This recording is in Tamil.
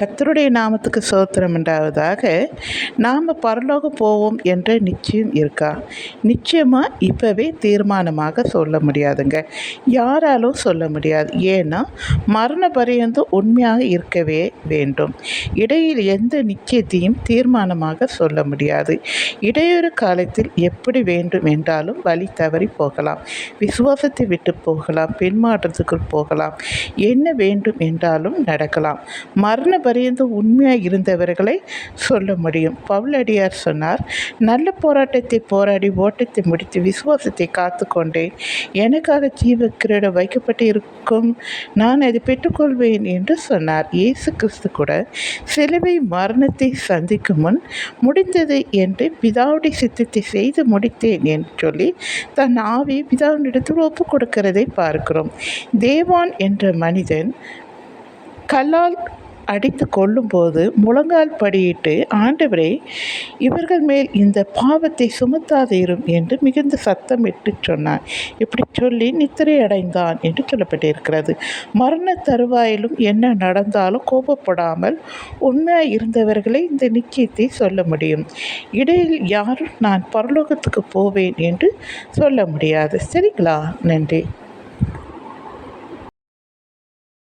கத்தருடைய நாமத்துக்கு சோத்திரம் உண்டாவதாக நாம் பரலோகம் போவோம் என்ற நிச்சயம் இருக்கா? நிச்சயமாக இப்போவே தீர்மானமாக சொல்ல முடியாதுங்க. யாராலும் சொல்ல முடியாது. ஏன்னா மரண பரியந்தம் உண்மையாக இருக்கவே வேண்டும். இடையில் எந்த நிச்சயத்தையும் தீர்மானமாக சொல்ல முடியாது. இடையொரு காலத்தில் எப்படி வேண்டும் என்றாலும் வழி தவறி போகலாம். விசுவாசத்தை விட்டு போகலாம். பின்மாற்றத்துக்குள் போகலாம். என்ன வேண்டும் என்றாலும் நடக்கலாம். மரண பரியந்தம் உண்மையாக இருந்தவர்களை சொல்ல முடியும். பவுலடியார் சொன்னார் நல்ல போராட்டத்தை போராடி ஓட்டத்தை முடித்து விசுவாசத்தை காத்து கொண்டேன் எனக்காக ஜீவ கிரீட வைக்கப்பட்டு இருக்கும் நான் அதை பெற்றுக்கொள்வேன் என்று சொன்னார். இயேசு கிறிஸ்து கூட சிலுவை மரணத்தை சந்திக்கும் முன் முடிந்தது என்று பிதாவுடைய சித்தத்தை செய்து முடித்தேன் என்று சொல்லி தன் ஆவி பிதாவினிடத்தில் ஒப்பு கொடுக்கிறதை பார்க்கிறோம். தேவான் என்ற மனிதன் கல்லால் அடித்து கொள்ளும்போது முழங்கால் படியிட்டு ஆண்டவரே இவர்கள் மேல் இந்த பாவத்தை சுமத்தாதீரும் என்று மிகுந்த சத்தமிட்டு சொன்னான். இப்படி சொல்லி நித்திரை அடைந்தான் என்று சொல்லப்பட்டிருக்கிறது. மரண தருவாயிலும் என்ன நடந்தாலும் கோபப்படாமல் உண்மையாக இருந்தவர்களே இந்த நிச்சயத்தை சொல்ல முடியும். இடையில் யாரும் நான் பரலோகத்துக்கு போவேன் என்று சொல்ல முடியாது. சரிங்களா? நன்றி.